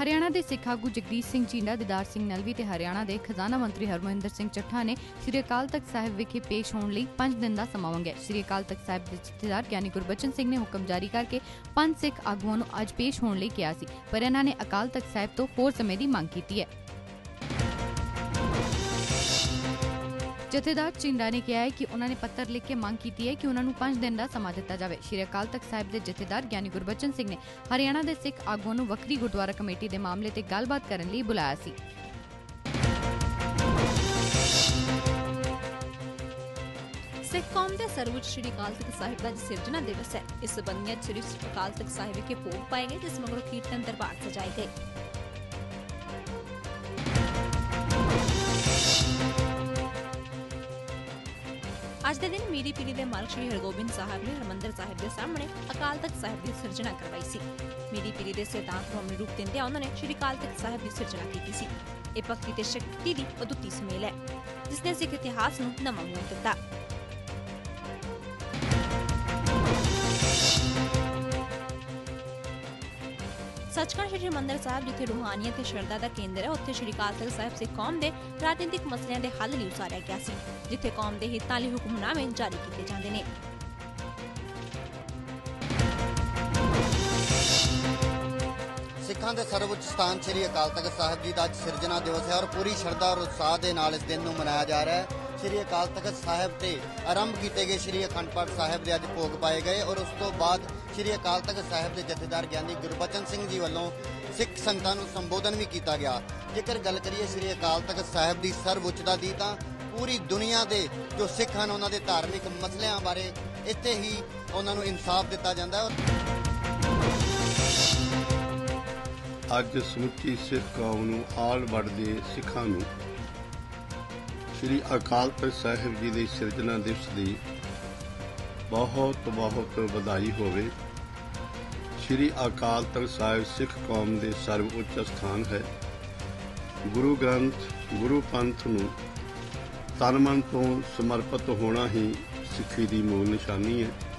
ਹਰਿਆਣਾ ਦੇ ਸਿੱਖ ਆਗੂ ਜਗਦੀਸ਼ ਸਿੰਘ ਜੀਂਦਾ ਦਿਦਾਰ ਸਿੰਘ ਨਲਵੀ ਤੇ ਹਰਿਆਣਾ ਦੇ ਖਜ਼ਾਨਾ ਮੰਤਰੀ ਹਰਮੋਹਿੰਦਰ ਸਿੰਘ ਚੱਠਾ ਨੇ ਸ੍ਰੀ ਅਕਾਲ ਤਖਤ ਸਾਹਿਬ ਵਿਖੇ ਪੇਸ਼ ਹੋਣ ਲਈ 5 ਦਿਨ ਦਾ ਸਮਾਂ ਮੰਗਿਆ। ਸ੍ਰੀ ਅਕਾਲ ਤਖਤ ਸਾਹਿਬ ਦੇ ਜਥੇਦਾਰ ਗਿਆਨੀ ਗੁਰਬਚਨ ਸਿੰਘ ਨੇ ਹੁਕਮ ਜਾਰੀ ਕਰਕੇ ਪੰਜ ਸਿੱਖ ਆਗੂਆਂ ਨੂੰ ਅੱਜ ਪੇਸ਼ ਹੋਣ ਲਈ ਕਿਹਾ ਸੀ, ਪਰ ਇਹਨਾਂ ਨੇ ਅਕਾਲ ਤਖਤ ਸਾਹਿਬ ਤੋਂ ਹੋਰ ਸਮੇਂ ਦੀ ਮੰਗ ਕੀਤੀ ਹੈ। ਜਥੇਦਾਰ ਚਿੰਡਾ ਨੇ ਕਿਹਾ ਹੈ ਕਿ ਉਹਨਾਂ ਨੇ ਪੱਤਰ ਲਿਖ ਕੇ ਮੰਗ ਕੀਤੀ ਹੈ ਕਿ ਉਹਨਾਂ ਨੂੰ 5 ਦਿਨ ਦਾ ਸਮਾਂ ਦਿੱਤਾ ਜਾਵੇ। ਸ਼੍ਰੀ ਅਕਾਲ ਤਖਤ ਸਾਹਿਬ ਦੇ ਜਥੇਦਾਰ ਗਿਆਨੀ ਗੁਰਬਚਨ ਸਿੰਘ ਨੇ ਹਰਿਆਣਾ ਦੇ ਸਿੱਖ ਆਗੂਆਂ ਨੂੰ ਵੱਖਰੀ ਗੁਰਦੁਆਰਾ ਕਮੇਟੀ ਦੇ ਮਾਮਲੇ ਤੇ ਗੱਲਬਾਤ ਕਰਨ ਲਈ ਬੁਲਾਇਆ ਸੀ। ਸਿੱਖ ਕੌਮ ਦੇ ਸਰਵਉੱਚ ਸ਼੍ਰੀ ਅਕਾਲ ਤਖਤ ਸਾਹਿਬ ਦਾ ਸਿਰਜਣਾ ਦਿਵਸ ਹੈ। ਇਸ ਸੰਬੰਧੀ ਸ਼੍ਰੀ ਅਕਾਲ ਤਖਤ ਸਾਹਿਬ ਵਿਖੇ ਭੋਗ ਪਾਏ ਗਏ, ਜਿਸ ਮਗਰੋਂ ਕੀਰਤਨ ਦਰਬਾਰ ਸਜਾਏ ਗਏ। ਅੱਜ ਦੇ ਦਿਨ ਮੀਰੀ ਪੀਰੀ ਦੇ ਮਾਲਕ ਸ਼੍ਰੀ ਹਰਗੋਬਿੰਦ ਸਾਹਿਬ ਨੇ ਹਰਮੰਦਰ ਸਾਹਿਬ ਦੇ ਸਾਹਮਣੇ ਅਕਾਲ ਤਖਤ ਸਾਹਿਬ ਦੀ ਸਿਰਜਣਾ ਕਰਵਾਈ ਸੀ। ਮੀਰੀ ਪੀਰੀ ਦੇ ਸਿਧਾਂਤ ਨੂੰ ਅਮਲੀ ਰੂਪ ਦਿੰਦਿਆਂ ਉਹਨਾਂ ਨੇ ਸ਼੍ਰੀ ਅਕਾਲ ਤਖਤ ਸਾਹਿਬ ਦੀ ਸਿਰਜਣਾ ਕੀਤੀ ਸੀ। ਇਹ ਭਗਤੀ ਤੇ ਸ਼ਕਤੀ ਦੀ ਅਦੁੱਤੀ ਸਮੇਲ ਹੈ ਜਿਸ ਨੇ ਸਿੱਖ ਇਤਿਹਾਸ ਨੂੰ ਨਵਾਂ ਮੋੜ ਦਿੱਤਾ। ਸੱਚਖੰਡ ਸ਼੍ਰੀ ਹਰਿਮੰਦਰ ਸਾਹਿਬ, ਜਿੱਥੇ ਰੂਹਾਨੀਅਤ ਤੇ ਸ਼ਰਧਾ ਦਾ ਕੇਂਦਰ ਹੈ, ਉੱਥੇ ਸ਼੍ਰੀ ਅਕਾਲ ਤਖਤ ਸਾਹਿਬ ਸਿੱਖ ਕੌਮ ਦੇ ਰਾਜਨੀਤਿਕ ਮਸਲਿਆਂ ਦੇ ਹੱਲ ਲਈ ਉਸਾਰਿਆ ਗਿਆ ਸੀ, ਜਿੱਥੇ ਕੌਮ ਦੇ ਹਿੱਤਾਂ ਲਈ ਹੁਕਮਨਾਮੇ ਜਾਰੀ ਕੀਤੇ ਜਾਂਦੇ ਨੇ। ਸਿੱਖਾਂ ਦੇ ਸਰਵਉੱਚ ਸਥਾਨ ਸ੍ਰੀ ਅਕਾਲ ਤਖਤ ਸਾਹਿਬ ਜੀ ਦਾ ਅੱਜ ਸਿਰਜਣਾ ਦਿਵਸ ਹੈ ਔਰ ਪੂਰੀ ਸ਼ਰਧਾ ਔਰ ਉਤਸ਼ਾਹ ਦੇ ਨਾਲ ਇਸ ਦਿਨ ਨੂੰ ਮਨਾਇਆ ਜਾ ਰਿਹਾ ਹੈ। ਸ੍ਰੀ ਅਕਾਲ ਤਖਤ ਸਾਹਿਬ ਤੇ ਆਰੰਭ ਕੀਤੇ ਗਏ ਸ੍ਰੀ ਅਖੰਡ ਪਾਠ ਸਾਹਿਬ ਦੇ ਅੱਜ ਭੋਗ ਪਾਏ ਗਏ ਔਰ ਉਸ ਤੋਂ ਬਾਅਦ ਸ੍ਰੀ ਅਕਾਲ ਤਖਤ ਸਾਹਿਬ ਦੇ ਜਥੇਦਾਰ ਗਿਆਨੀ ਗੁਰਬਚਨ ਸਿੰਘ ਜੀ ਵੱਲੋਂ ਸਿੱਖ ਸੰਗਤਾਂ ਨੂੰ ਸੰਬੋਧਨ ਵੀ ਕੀਤਾ ਗਿਆ। ਜੇਕਰ ਗੱਲ ਕਰੀਏ ਸ੍ਰੀ ਅਕਾਲ ਤਖਤ ਸਾਹਿਬ ਦੀ ਸਰਵਉੱਚਤਾ ਦੀ ਤਾਂ ਪੂਰੀ ਦੁਨੀਆ ਦੇ ਜੋ ਸਿੱਖ ਹਨ, ਉਹਨਾਂ ਦੇ ਧਾਰਮਿਕ ਮਸਲਿਆਂ ਬਾਰੇ ਇੱਥੇ ਹੀ ਉਹਨਾਂ ਨੂੰ ਇਨਸਾਫ ਦਿੱਤਾ ਜਾਂਦਾ ਹੈ। ਅੱਜ ਸਮੁੱਚੀ ਸਿੱਖ ਕੌਮ ਨੂੰ ਆਲ ਵੜ ਦੇ ਸਿੱਖਾਂ ਨੂੰ ਸ੍ਰੀ ਅਕਾਲ ਤਖਤ ਸਾਹਿਬ ਜੀ ਦੇ ਸਿਰਜਣਾ ਦਿਵਸ ਦੀ ਬਹੁਤ ਬਹੁਤ ਵਧਾਈ ਹੋਵੇ। ਸ੍ਰੀ ਅਕਾਲ ਤਖਤ ਸਾਹਿਬ ਸਿੱਖ ਕੌਮ ਦੇ ਸਰਵਉੱਚ ਸਥਾਨ ਹੈ। ਗੁਰੂ ਗ੍ਰੰਥ, ਗੁਰੂ ਪੰਥ ਨੂੰ ਤਨ ਮਨ ਤੋਂ ਸਮਰਪਿਤ ਹੋਣਾ ਹੀ ਸਿੱਖੀ ਦੀ ਮੂਲ ਨਿਸ਼ਾਨੀ ਹੈ।